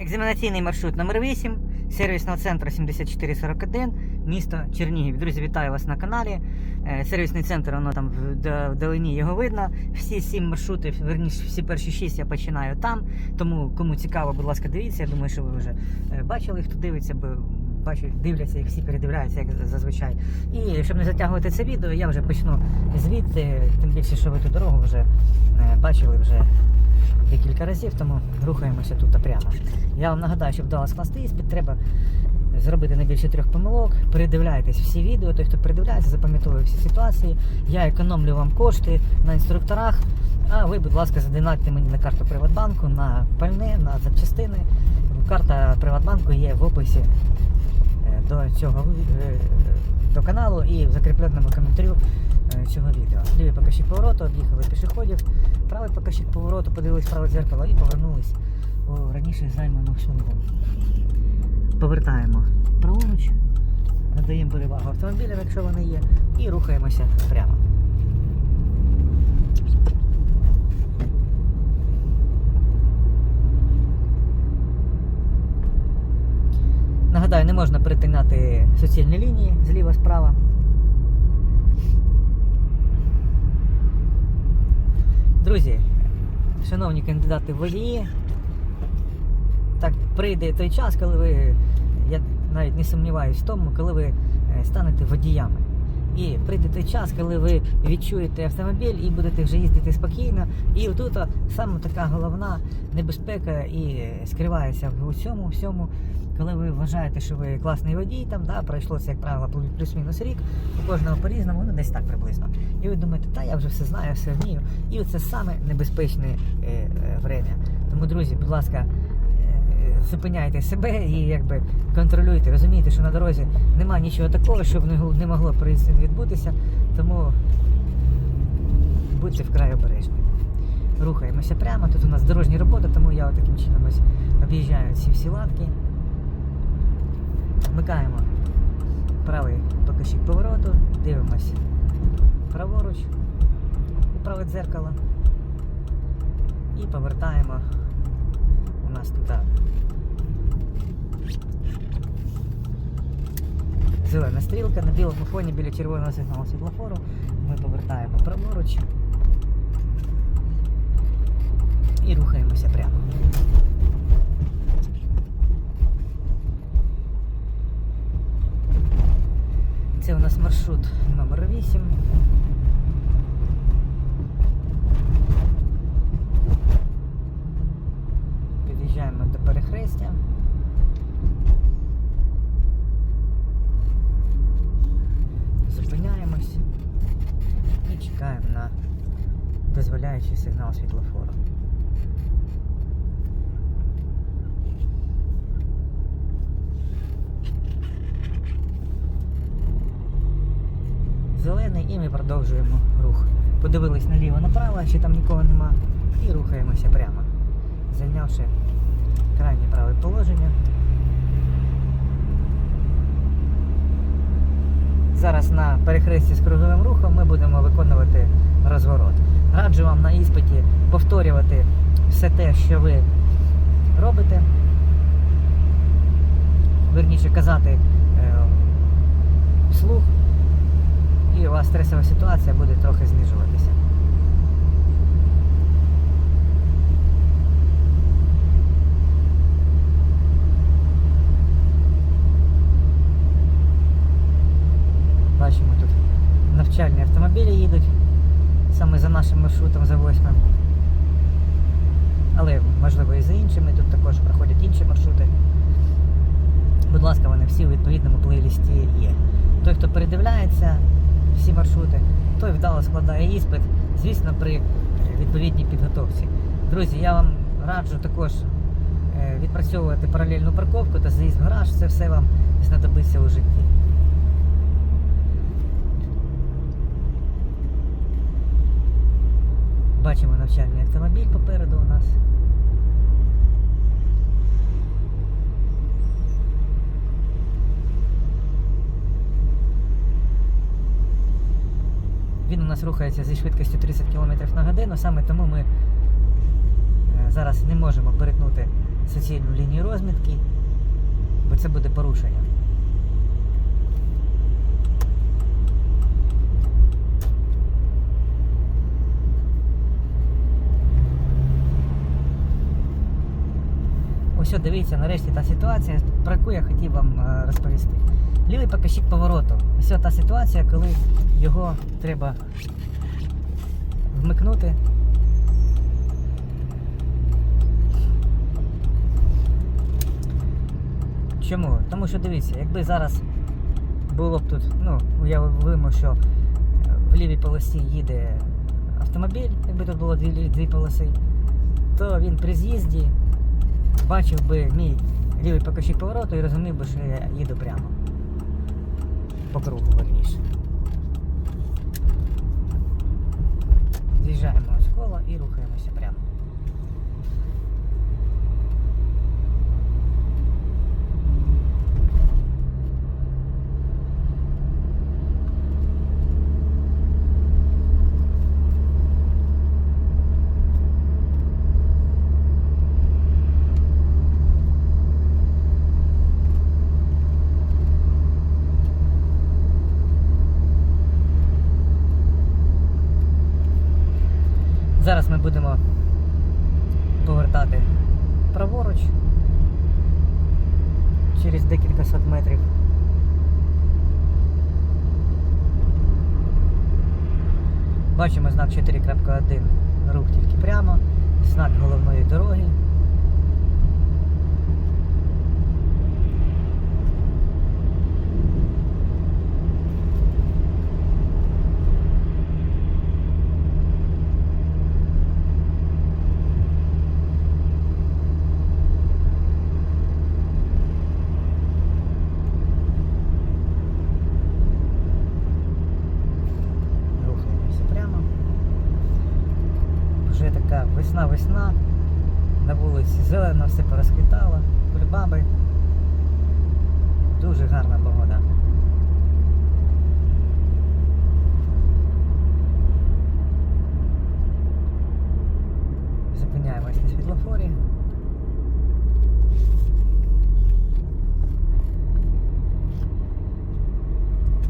Екзаменаційний маршрут номер 8 сервісного центру 7441, місто Чернігів. Друзі, вітаю вас на каналі. Е, Сервісний центр, воно там вдалині його видно. Всі сім маршрутів, верніше, всі перші шість я починаю там. Тому кому цікаво, будь ласка, дивіться. Я думаю, що ви вже е, бачили, хто дивиться, бо бачу, дивляться, як всі передивляються, як зазвичай. І щоб не затягувати це відео, я вже почну звідти, тим більше, що ви ту дорогу вже е, бачили вже декілька разів, тому рухаємося тут прямо. Я вам нагадаю, щоб вдало скласти іспит, треба зробити не більше трьох помилок. Передивляйтесь всі відео, той, хто передивляється, запам'ятовує всі ситуації. Я економлю вам кошти на інструкторах. А ви, будь ласка, задонатьте мені на карту Приватбанку, на пальне, на запчастини. Карта Приватбанку є в описі е, до цього е, до каналу і в закріпленому коментарю е, цього відео. Лівий покажчик повороту, об'їхали пішоходів, правий покажчик повороту, подивились праве дзеркало і повернулись у раніше займану смугу. Повертаємо праворуч, надаємо перевагу автомобілям, якщо вони є, і рухаємося прямо. Нагадаю, не можна перетинати суцільні лінії зліва справа. Друзі, шановні кандидати водії, так прийде той час, коли ви, я навіть не сумніваюся в тому, коли ви е, станете водіями. І прийде той час, коли ви відчуєте автомобіль і будете вже їздити спокійно. І отут саме така головна небезпека і скривається в усьому всьому, коли ви вважаєте, що ви класний водій, там да, пройшло це, як правило, плюс-мінус рік, у кожного по-різному, ну десь так приблизно. І ви думаєте, та я вже все знаю, все вмію. І оце саме небезпечне е, е, время. Тому, друзі, будь ласка, е, зупиняйте себе і якби контролюйте, розумієте, що на дорозі немає нічого такого, щоб не, могло відбутися, тому будьте вкрай обережні. Рухаємося прямо. Тут у нас дорожні роботи, тому я таким чином ось об'їжджаю ці всі латки. Вмикаємо. Правий покажчик повороту, дивимось. Праворуч. У праве дзеркало. І повертаємо. У нас тут зелена стрілка на білому фоні біля червоного сигналу світлофору. Ми повертаємо праворуч. І рухаємося прямо. Це у нас маршрут номер 8. Під'їжджаємо до перехрестя. Зупиняємось і чекаємо на дозволяючий сигнал світлофору. Зелений і ми продовжуємо рух. Подивились наліво-направо, чи там нікого нема, і рухаємося прямо, зайнявши крайнє праве положення. Зараз на перехресті з круговим рухом ми будемо виконувати розворот. Раджу вам на іспиті повторювати все те, що ви робите. Верніше казати е, вслух, і у вас стресова ситуація буде трохи знижуватися. Бачимо тут навчальні автомобілі їдуть саме за нашим маршрутом, за восьмим. Але можливо і за іншими, тут також проходять інші маршрути. Будь ласка, вони всі у відповідному плейлісті є. Той, хто передивляється всі маршрути, той вдало складає іспит, звісно, при відповідній підготовці. Друзі, я вам раджу також е, відпрацьовувати паралельну парковку та заїзд в гараж, це все вам знадобиться у житті. Бачимо навчальний автомобіль попереду у нас. Він у нас рухається зі швидкістю 30 км на годину, саме тому ми е, зараз не можемо перетнути суцільну лінію розмітки, бо це буде порушення. Ось, дивіться, нарешті та ситуація, про яку я хотів вам е, розповісти. Лівий показчик повороту. Ось та ситуація, коли його треба вмикнути. Чому? Тому що дивіться, якби зараз було б тут, ну, уявимо, що в лівій полосі їде автомобіль, якби тут було дві, дві полоси, то він при з'їзді бачив би мій лівий покажчик повороту і розумів би, що я їду прямо. По кругу верніше. З'їжджаємо з кола і рухаємося прямо. Зараз ми будемо повертати праворуч через декілька сот метрів. Бачимо знак 4.1 рух тільки прямо, знак головної дороги. Рухаємося прямо. Вже така весна-весна. На вулиці зелено, все порозквітало, кульбаби. Дуже гарна погода. Зупиняємось на світлофорі.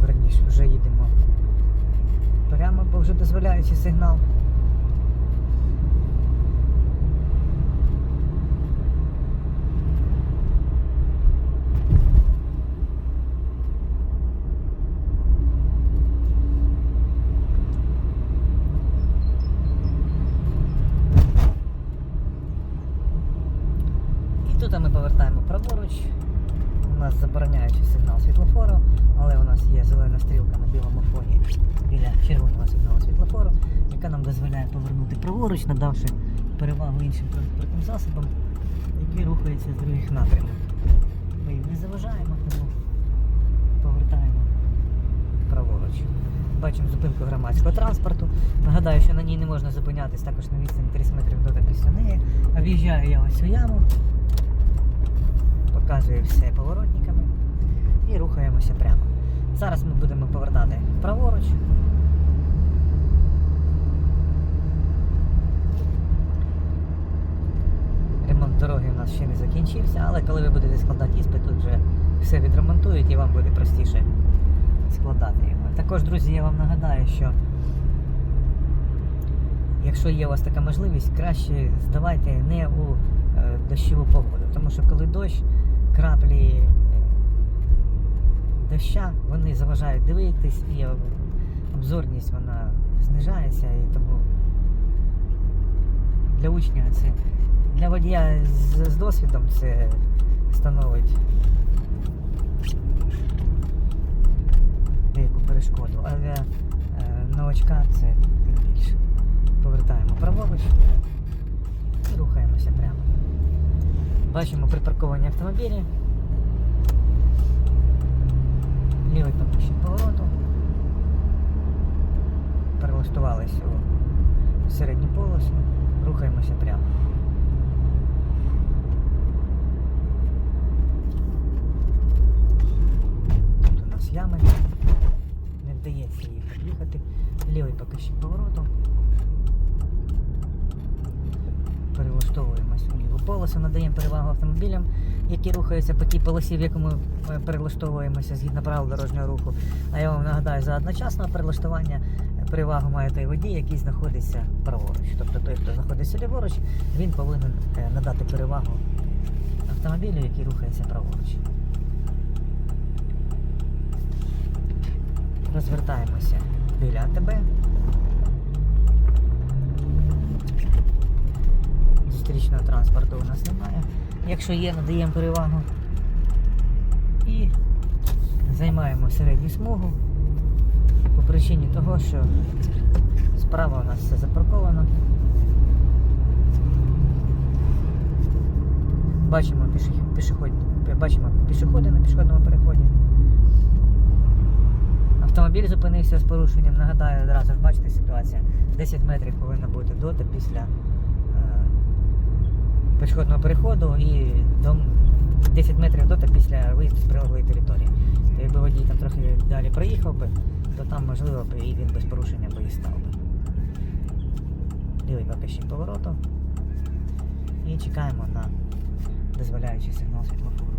Верніше, вже їдемо прямо, бо вже дозволяючи сигнал. І тут ми повертаємо праворуч. У нас забороняючий сигнал світлофору, але у нас є зелена стрілка на білому фоні біля червоного сигналу світлофору, яка нам дозволяє повернути праворуч, надавши перевагу іншим транспортним засобам, які рухаються з других напрямів. Ми їм не заважаємо, тому повертаємо праворуч. Бачимо зупинку громадського транспорту. Нагадаю, що на ній не можна зупинятись також на відстані 30 метрів до та після неї. А в'їжджаю я ось у яму показує все поворотниками і рухаємося прямо. Зараз ми будемо повертати праворуч. Дороги у нас ще не закінчився, але коли ви будете складати іспит, тут вже все відремонтують і вам буде простіше складати його. Також, друзі, я вам нагадаю, що якщо є у вас така можливість, краще здавайте не у е, дощову погоду. Тому що коли дощ, краплі е, доща, вони заважають дивитись і обзорність вона знижається і тому для учня це для водія з, з досвідом це становить деяку перешкоду, а для е, новачка це тим більше. Повертаємо праворуч і рухаємося прямо. Бачимо припарковані автомобілі. Лівий покажчик повороту. Перелаштувались у середню полосу. Рухаємося прямо. Тут у нас ями. Не вдається їх об'їхати. Лівий покажчик повороту. Переводимо перелаштовуємось у ліву полосу, надаємо перевагу автомобілям, які рухаються по тій полосі, в яку ми е, перелаштовуємося згідно правил дорожнього руху. А я вам нагадаю, за одночасного перелаштування перевагу має той водій, який знаходиться праворуч. Тобто той, хто знаходиться ліворуч, він повинен е, надати перевагу автомобілю, який рухається праворуч. Розвертаємося біля АТБ. Зустрічного транспорту у нас немає. Якщо є, надаємо перевагу. І займаємо середню смугу по причині того, що справа у нас все запарковано. Бачимо пішохід, бачимо пішоходи на пішохідному переході. Автомобіль зупинився з порушенням. Нагадаю, одразу ж бачите ситуація. 10 метрів повинно бути до та після е, пішохідного переходу і до 10 метрів до та після виїзду з прилеглої території. То якби водій там трохи далі проїхав би, то там можливо б і він без порушення би і став би. Лівий покажчик повороту. І чекаємо на дозволяючий сигнал світлофору.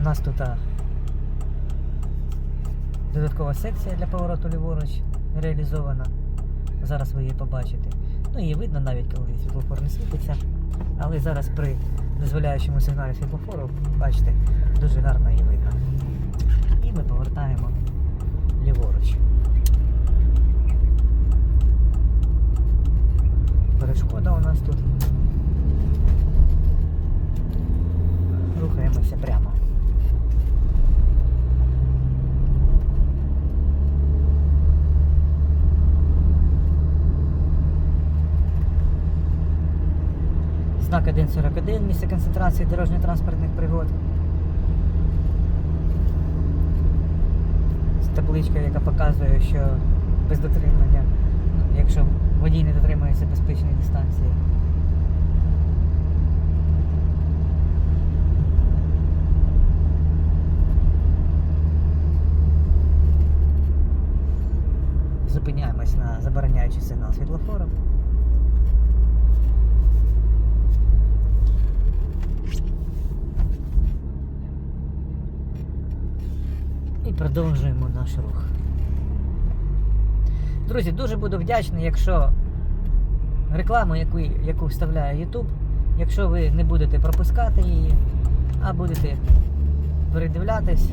У нас тут додаткова секція для повороту ліворуч реалізована. Зараз ви її побачите. Ну її видно навіть коли світлофор не світиться. Але зараз при дозволяючому сигналі світлофору, бачите, дуже гарно її видно. 41 місце концентрації дорожньо-транспортних пригод. З табличкою, яка показує, що без дотримання, якщо водій не дотримується безпечної дистанції. Зупиняємось на забороняючий сигнал світлофору. Продовжуємо наш рух. Друзі, дуже буду вдячний, якщо рекламу, яку, яку вставляє YouTube, якщо ви не будете пропускати її, а будете передивлятись,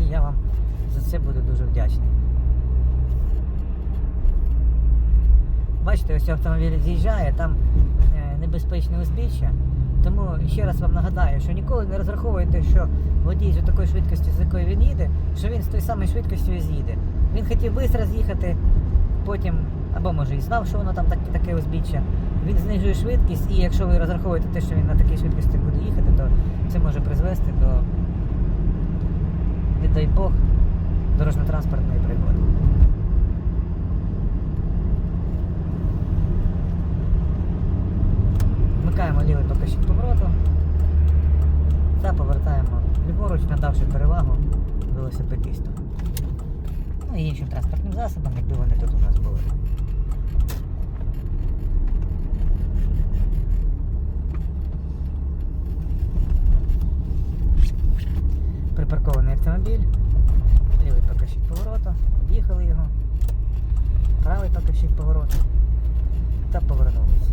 і я вам за це буду дуже вдячний. Бачите, ось автомобіль з'їжджає, там е, небезпечне узбіччя. Тому ще раз вам нагадаю, що ніколи не розраховуйте, що водій з такою швидкістю, з якою він їде, що він з тою самою швидкістю і з'їде. Він хотів швидко з'їхати, потім, або може і знав, що воно там так, таке узбіччя. Він знижує швидкість, і якщо ви розраховуєте те, що він на такій швидкості буде їхати, то це може призвести до, не дай Бог, дорожньо-транспортної пригоди. Вмикаємо лівий покажчик повороту та повертаємо ліворуч, надавши перевагу велосипедисту. Ну і іншим транспортним засобам, якби вони тут у нас були. Припаркований автомобіль, лівий покажчик повороту, об'їхали його, правий покажчик повороту та повернулися.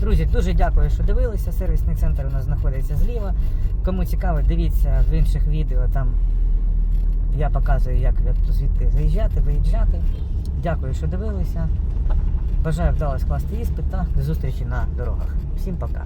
Друзі, дуже дякую, що дивилися. Сервісний центр у нас знаходиться зліва. Кому цікаво, дивіться в інших відео. Там я показую, як звідти заїжджати, виїжджати. Дякую, що дивилися. Бажаю вдалося скласти іспит та до зустрічі на дорогах. Всім пока.